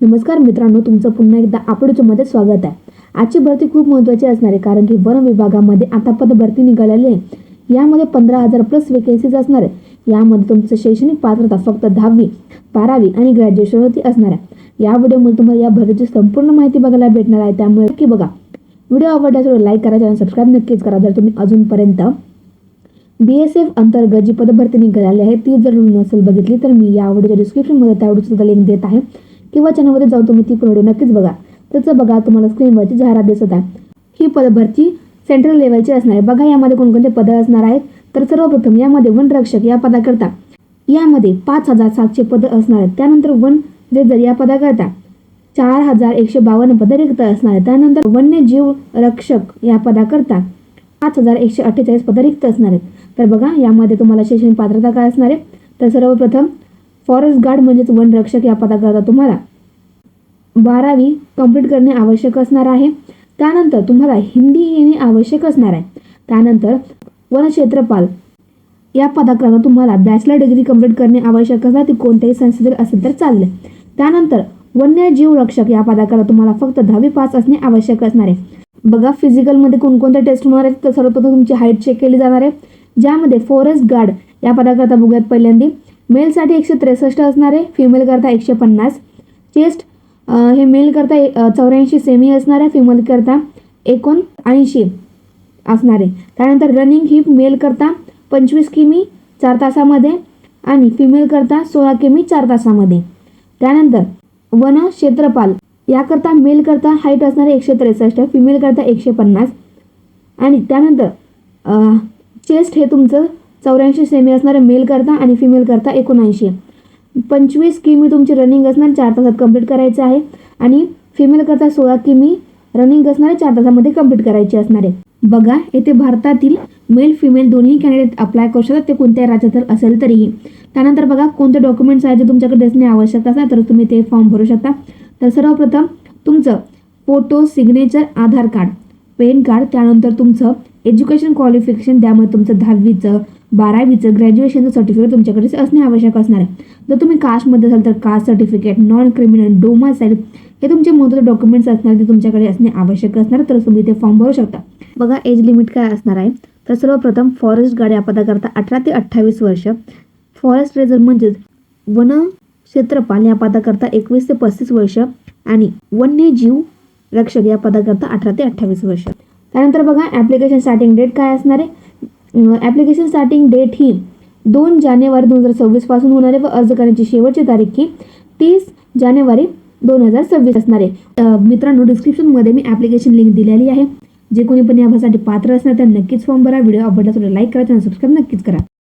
नमस्कार मित्रांनो तुमचं पुन्हा एकदा आपडूच्यामध्ये स्वागत आहे. आजची भरती खूप महत्त्वाची असणार आहे कारण की वन विभागामध्ये आता पद भरती निघालेली आहे. यामध्ये पंधरा हजार प्लस वेकेन्सीज असणार आहे. यामध्ये तुमचं शैक्षणिक पात्रता फक्त दहावी बारावी आणि ग्रॅज्युएशन होती असणार आहे. या व्हिडिओमध्ये तुम्हाला या भरतीची संपूर्ण माहिती बघायला भेटणार आहे. त्यामुळे नक्की बघा. व्हिडिओ आवडल्यास लाईक करा आणि सबस्क्राईब नक्कीच करा. जर तुम्ही अजूनपर्यंत बी एस एफ अंतर्गत जी पदभरती निघालेली आहे ती जर नसेल बघितली तर मी या व्हिडिओच्या डिस्क्रिप्शनमध्ये त्या व्हिडिओची सुद्धा लिंक देत आहे. किंवा चॅनलमध्ये जाऊन तुम्ही ती पण व्हिडिओ नक्कीच बघा. त्याचं बघा तुम्हाला स्क्रीनवरची जाहिरात दिसत आहे. ही पदभरती सेंट्रल लेवलची असणार आहे. बघा यामध्ये कोणकोणते पद असणार आहेत. तर सर्वप्रथम यामध्ये वनरक्षक या पदाकरता. यामध्ये पाच हजार सातशे पदं असणार आहेत. त्यानंतर वन रेजर या पदाकरता. चार हजार एकशे बावन्न पदं रिक्त असणार आहेत. त्यानंतर वन्यजीव रक्षक या पदाकरता. पाच हजार एकशे अठ्ठेचाळीस पदं रिक्त असणार आहेत. तर बघा यामध्ये तुम्हाला शैक्षणिक पात्रता काय असणार आहे? तर सर्वप्रथम फॉरेस्ट गार्ड म्हणजेच वन रक्षक या पदाकरता तुम्हाला बारावी कंप्लीट करणे आवश्यक असणार आहे. त्यानंतर तुम्हाला हिंदी येणे आवश्यक असणार आहे. त्यानंतर वनक्षेत्रपाल या पदाकरता तुम्हाला बॅचलर डिग्री कंप्लीट करणे आवश्यक असणार ती कोणत्याही संस्थेतील असेल तर चालले. त्यानंतर वन्यजीव रक्षक या पदाकरता तुम्हाला फक्त दहावी पास असणे आवश्यक असणार आहे. बघा फिजिकलमध्ये कोणकोणत्या टेस्ट होणार आहेत? तर सर्वप्रथम तुमची हाईट चेक केली जाणार आहे. ज्यामध्ये फॉरेस्ट गार्ड या पदाकरता बघूयात पहिल्यांदा. मेलसाठी एकशे त्रेसष्ट असणार आहे फिमेल करता एकशे पन्नास. चेस्ट हे मेल करता चौऱ्याऐंशी सेमी असणार आहे फिमेल करता एकोण ऐंशी असणार. आहे त्यानंतर रनिंग ही मेल करता पंचवीस किमी चार तासामध्ये आणि फिमेल करता सोळा किमी चार तासामध्ये. त्यानंतर वन क्षेत्रपाल याकरता मेल करता हाईट असणारे एकशे त्रेसष्ट फिमेल करता एकशे पन्नास. आणि त्यानंतर चेस्ट हे तुमचं चौऱ्याऐंशी सेमी असणारे मेल करता आणि फिमेल करता एकोणऐंशी. पंचवीस किमी तुमची रनिंग असणार चार तासात कंप्लीट करायचं आहे. आणि फिमेल करता सोळा किमी रनिंग असणारे चार तासामध्ये कंप्लीट करायची असणार. आहे बघा येथे भारतातील मेल फिमेल दोन्ही कॅन्डिडेट अप्लाय करू शकतात. ते कोणत्याही राज्यात असेल तरीही. त्यानंतर बघा कोणते डॉक्युमेंट्स आहेत जे तुमच्याकडे असणे आवश्यक असतात तर तुम्ही ते फॉर्म भरू शकता. तर सर्वप्रथम तुमचं photo signature Aadhaar card pan card त्यानंतर तुमचं एज्युकेशन क्वालिफिकेशन त्यामध्ये तुमचं दहावीचं बारावीचं ग्रॅज्युएशनचं सर्टिफिकेट तुमच्याकडे असणे आवश्यक असणार आहे. जर तुम्ही कास्टमध्ये असाल तर caste certificate non criminal domicile हे तुमचे महत्त्वाचे डॉक्युमेंट्स असणार ते तुमच्याकडे असणे आवश्यक असणार तर तुम्ही ते फॉर्म भरू शकता. बघा एज लिमिट काय असणार आहे? तर सर्वप्रथम फॉरेस्ट गाडी या पदाकरता अठरा ते अठ्ठावीस वर्ष. फॉरेस्ट रेझर म्हणजेच वन क्षेत्रपाल या पदाकरता एकवीस ते पस्तीस वर्ष आणि वन्यजीव रक्षक या पदाकरता अठरा ते अठ्ठावीस वर्ष. त्यानंतर बघा ॲप्लिकेशन स्टार्टिंग डेट काय असणार आहे? ॲप्लिकेशन स्टार्टिंग डेट ही दोन जानेवारी दोन हजार सव्वीसपासून होणारे व अर्ज करण्याची शेवटची तारीख ही तीस जानेवारी दोन हजार सव्वीस असणार आहे. मित्रांनो डिस्क्रिप्शनमध्ये मी ॲप्लिकेशन लिंक दिलेली आहे. जे कोणी पण यासाठी पात्र असणार त्यांना नक्कीच फॉर्म भरा. व्हिडिओ आवडला तर लाईक करा त्यांना सबस्क्राईब नक्कीच करा.